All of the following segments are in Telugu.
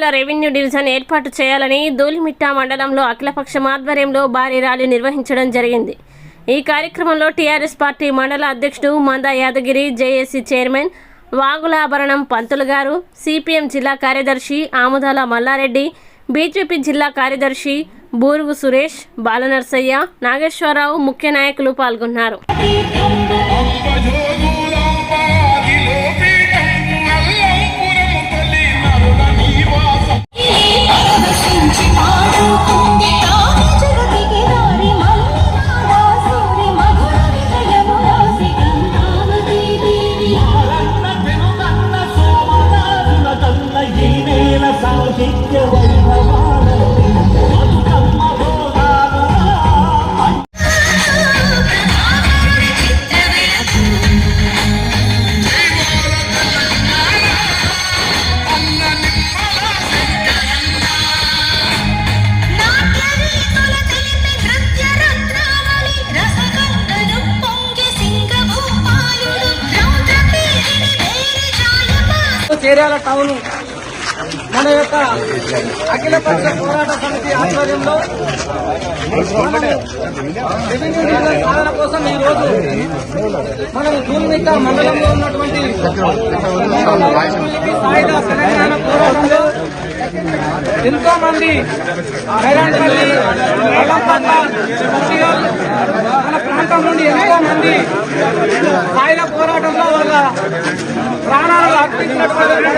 చేర్యాల రెవెన్యూ డివిజన్ ఏర్పాటు చేయాలని ధూళిమిట్ట మండలంలో అఖిలపక్షం ఆధ్వర్యంలో భారీ ర్యాలీ నిర్వహించడం జరిగింది. ఈ కార్యక్రమంలో టీఆర్ఎస్ పార్టీ మండల అధ్యక్షుడు మంద యాదగిరి జేఏసీ చైర్మన్ వాగులాభరణం పంతులు గారు సిపిఎం జిల్లా కార్యదర్శి ఆముదాల మల్లారెడ్డి బీజేపీ జిల్లా కార్యదర్శి బూరుగు సురేష్ బాలనర్సయ్య నాగేశ్వరరావు ముఖ్య నాయకులు పాల్గొన్నారు. జాయమా టౌన్. మన యొక్క అఖిల పక్ష పోరాట సమితి ఆధ్వర్యంలో రెవెన్యూ డివిజన్ సాధన కోసం ఈ రోజు మనం భూమిక మండలంలో ఉన్నటువంటి సాయుధ తెలంగాణ పోరాటంలో ఎంతో మంది హైరాణపల్లి మన ప్రాంతం నుండి ఎంతో మంది ప్రాణాలు అర్పించినటువంటి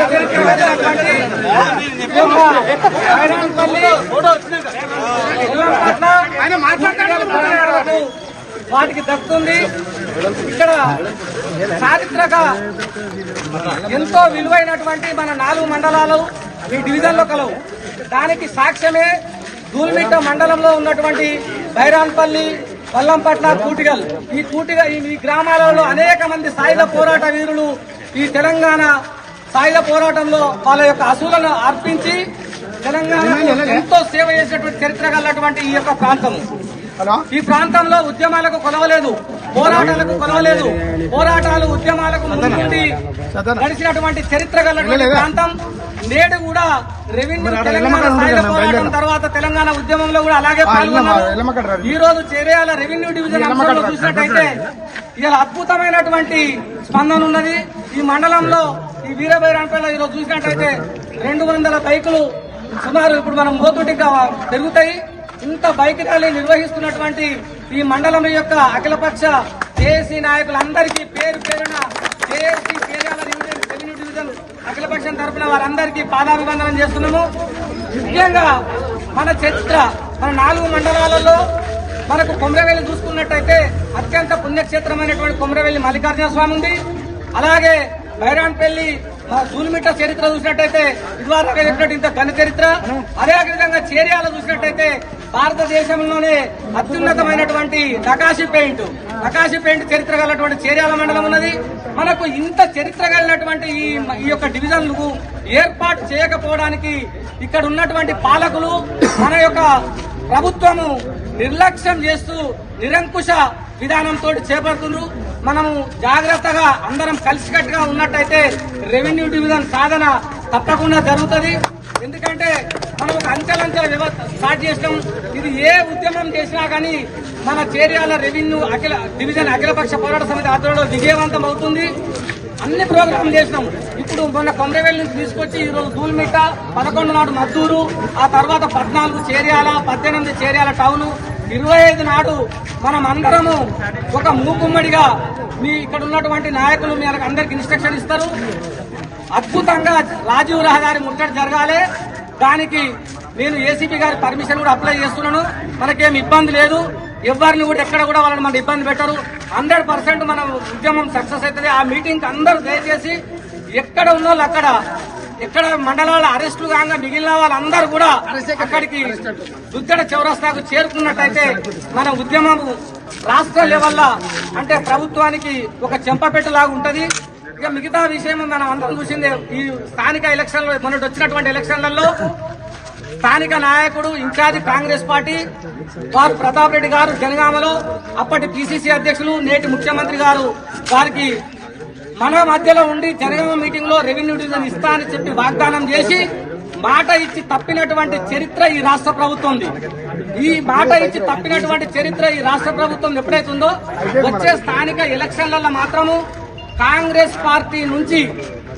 వాటికి దక్కుతుంది. ఇక్కడ చారిత్రక ఎంతో విలువైనటువంటి మన నాలుగు మండలాలు ఈ డివిజన్లో కలవు దానికి సాక్ష్యమే దూల్మిట్ట మండలంలో ఉన్నటువంటి బైరాన్పల్లి వల్లంపట్ల కూటిగల్. ఈ కూటిగల్ ఈ గ్రామాలలో అనేక మంది సాయుధ పోరాట వీరులు ఈ తెలంగాణ సాయుధ పోరాటంలో వాళ్ళ యొక్క అసూలను అర్పించి తెలంగాణ ఎంతో సేవ చేసినటువంటి చరిత్ర గలటువంటి ఈ యొక్క ప్రాంతం ఈ ప్రాంతంలో ఉద్యమాలకు కొలవలేదు. పోరాటాలకు కొలవలేదు. పోరాటాలు ఉద్యమాలకు ముందుండి గడిచినటువంటి చరిత్ర కలిగినటువంటి ప్రాంతం నేడు కూడా రెవెన్యూ తెలంగాణ సాయుధ పోరాటం తర్వాత తెలంగాణ ఉద్యమంలో కూడా అలాగే పాల్గొన్నారు. ఈ రోజు చేరేయాల రెవెన్యూ డివిజన్ అంశంలో చూసినట్టయితే ఇలా అద్భుతమైనటువంటి స్పందన ఉన్నది. ఈ మండలంలో ఈ వీరభైరాంపేట ఈ రోజు చూసినట్టయితే రెండు వందల బైకులు సుమారు ఇప్పుడు మనం మోతుంటే ఇంకా పెరుగుతాయి. ఇంత బైక్ ర్యాలీ నిర్వహిస్తున్నటువంటి ఈ మండలం యొక్క అఖిలపక్ష జేఏసీ నాయకులందరికీ పేరు పేరున JAC Cheriyal division revenue division అఖిలపక్షం తరఫున వారందరికీ పాదాభివందనం చేస్తున్నాము. ముఖ్యంగా మన చరిత్ర మన నాలుగు మండలాలలో మనకు కొమరవెల్లి చూసుకున్నట్టయితే అత్యంత పుణ్యక్షేత్రమైనటువంటి కొమరవెల్లి మల్లికార్జున స్వామి ఉంది. అలాగే బైరాన్పల్లి మా చరిత్ర చూసినట్టయితే ఇదివరకు చెప్పినట్టు ఇంత ఘన చరిత్ర. అదే విధంగా చేరియాల చూసినట్టయితే భారతదేశంలోనే అత్యున్నతమైనటువంటి నకాశీ పెయింట్. నకాశీ పెయింట్ చరిత్ర గలటువంటి చేర్యాల మండలం ఉన్నది. మనకు ఇంత చరిత్ర కలిగినటువంటి ఈ ఈ యొక్క డివిజన్లు ఏర్పాటు చేయకపోవడానికి ఇక్కడ ఉన్నటువంటి పాలకులు మన యొక్క ప్రభుత్వము నిర్లక్ష్యం చేస్తూ నిరంకుశ విధానంతో చేపడుతున్నారు మనము జాగ్రత్తగా అందరం కలిసికట్టుగా ఉన్నట్టయితే రెవెన్యూ డివిజన్ సాధన తప్పకుండా జరుగుతుంది. ఎందుకంటే మనం ఒక అంచెలంచెల వ్యవస్థ స్టార్ట్ చేసినాం. ఇది ఏ ఉద్యమం చేసినా కానీ మన చేరియాల రెవెన్యూ అఖిల డివిజన్ అఖిలపక్ష పోరాట సమితి ఆధ్వర్యంలో విజయవంతం అవుతుంది. అన్ని ప్రోగ్రాం చేసినాం. ఇప్పుడు మొన్న కొమరవేలు నుంచి తీసుకొచ్చి ఈరోజు రోజు దూల్మిట్ట పదకొండు నాడు మద్దూరు ఆ తర్వాత పద్నాలుగు చేరియాల పద్దెనిమిది చేరియాల టౌన్ ఇరవై ఐదు నాడు మనం అందరము ఒక మూకుమ్మడిగా మీ ఇక్కడ ఉన్నటువంటి నాయకులు మీ అందరికి ఇన్స్ట్రక్షన్ ఇస్తారు. అద్భుతంగా రాజీవ్ రహదారి ముట్టడి జరగాలి. దానికి నేను ఏసీపీ గారి పర్మిషన్ కూడా అప్లై చేస్తున్నాను. మనకేం ఇబ్బంది లేదు. ఎవరిని కూడా ఎక్కడ కూడా వాళ్ళని మన ఇబ్బంది పెట్టరు. హండ్రెడ్ పర్సెంట్ మన ఉద్యమం సక్సెస్ అవుతుంది. ఆ మీటింగ్ అందరూ దయచేసి ఎక్కడ ఉన్న వాళ్ళు అక్కడ ఎక్కడ మండలాల అరెస్టులు కాగా మిగిలిన వాళ్ళందరూ కూడా అక్కడికి దుద్దడ చౌరస్తాకు చేరుకున్నట్టయితే మన ఉద్యమం రాష్ట్ర లెవెల్లో అంటే ప్రభుత్వానికి ఒక చెంపపెట్టలాగా ఉంటది. ఇక మిగతా విషయం మనం అందరం చూసిందే. ఈ స్థానిక ఎలక్షన్లో మొన్నటి వచ్చినటువంటి ఎలక్షన్లలో స్థానిక నాయకుడు ఇన్ఛార్జ్ కాంగ్రెస్ పార్టీ వారు ప్రతాప్ రెడ్డి గారు జనగామలో అప్పటి పిసిసి అధ్యక్షులు నేటి ముఖ్యమంత్రి గారు వారికి మన మధ్యలో ఉండి జనగామ మీటింగ్లో రెవెన్యూ డివిజన్ ఇస్తా అని చెప్పి వాగ్దానం చేసి మాట ఇచ్చి తప్పినటువంటి చరిత్ర ఈ రాష్ట్ర ప్రభుత్వంది ఈ మాట ఇచ్చి తప్పినటువంటి చరిత్ర ఈ రాష్ట్ర ప్రభుత్వం ఎప్పుడైతుందో వచ్చే స్థానిక ఎలక్షన్లలో మాత్రము కాంగ్రెస్ పార్టీ నుంచి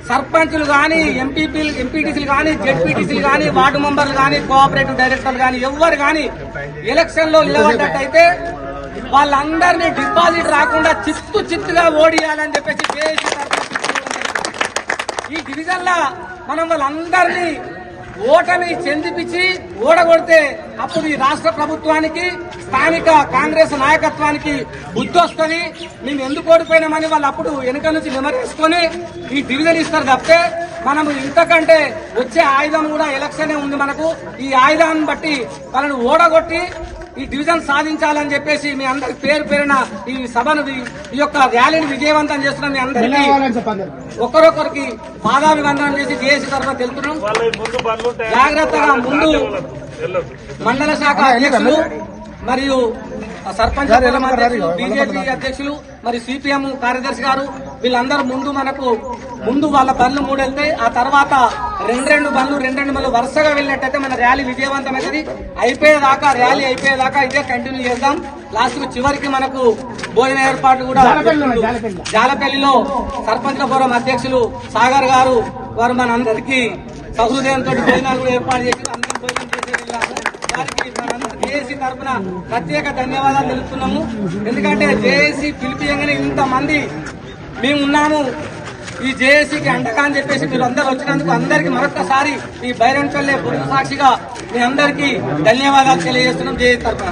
సర్పంచులు కానీ ఎంపీపీలు ఎంపీటీసీలు కానీ జెడ్పీటీసీలు కానీ వార్డు మెంబర్లు కానీ కోఆపరేటివ్ డైరెక్టర్లు కానీ ఎవ్వరు కానీ ఎలక్షన్లో నిలబడ్డట్టయితే వాళ్ళందరినీ డిపాజిట్ రాకుండా చిత్తు చిత్తుగా ఓడియాలని చెప్పేసి ఈ డివిజన్ మనం వాళ్ళందరినీ ఓటమి చెందిపిచ్చి ఓడగొడితే అప్పుడు ఈ రాష్ట్ర ప్రభుత్వానికి స్థానిక కాంగ్రెస్ నాయకత్వానికి బుద్ధి వస్తుంది. మేము ఎందుకు ఓడిపోయినామని వాళ్ళు అప్పుడు వెనుక నుంచి నిమరేసుకొని ఈ డివిజన్ ఇస్తారు తప్పితే మనం ఇంతకంటే వచ్చే ఆయుధం కూడా ఎలక్షనే ఉంది మనకు. ఈ ఆయుధాన్ని బట్టి వాళ్ళని ఓడగొట్టి ఈ డివిజన్ సాధించాలని చెప్పేసి మీ అందరికి పేరు పేరున ఈ సభను ఈ యొక్క ర్యాలీని విజయవంతం చేస్తున్న మీ అందరికీ ఒకరొకరికి పాదాభివందనం చేసి జేఏసీ తరఫున తెలుపుతున్నాం. జాగ్రత్తగా ముందు మండల శాఖ అధ్యక్షులు మరియు సర్పంచ్ బీజేపీ అధ్యక్షులు మరి సిపిఎం కార్యదర్శి గారు వీళ్ళందరూ ముందు మనకు ముందు వాళ్ళ బండ్లు మూడు వెళ్తాయి ఆ తర్వాత రెండు రెండు బండ్లు రెండు రెండు బండ్లు వరుసగా వెళ్ళినట్టయితే మన ర్యాలీ విజయవంతమైనది. అయిపోయేదాకా ర్యాలీ అయిపోయేదాకా ఇదే కంటిన్యూ చేద్దాం. లాస్ట్కు చివరికి మనకు భోజన ఏర్పాట్లు కూడా జాలపల్లిలో సర్పంచ్ ఫోరం అధ్యక్షులు సాగర్ గారు వారు మన అందరికీ సహృదయంతో భోజనాలు కూడా ఏర్పాటు చేసి అందరం భోజనం చేసి వెళ్ళాము వారికి జేఏసీ తరఫున ప్రత్యేక ధన్యవాదాలు తెలుపుతున్నాము ఎందుకంటే జేఏసీ పిలిపియంగానే ఇంతమంది మేము ఉన్నాము ఈ జేఏసీకి అండగా అని చెప్పేసి మీరు అందరు వచ్చినందుకు అందరికి మరొకసారి ఈ బైరం చల్లే పురుష సాక్షిగా మీ అందరికీ ధన్యవాదాలు తెలియజేస్తున్నాం జేఏసీ తరఫున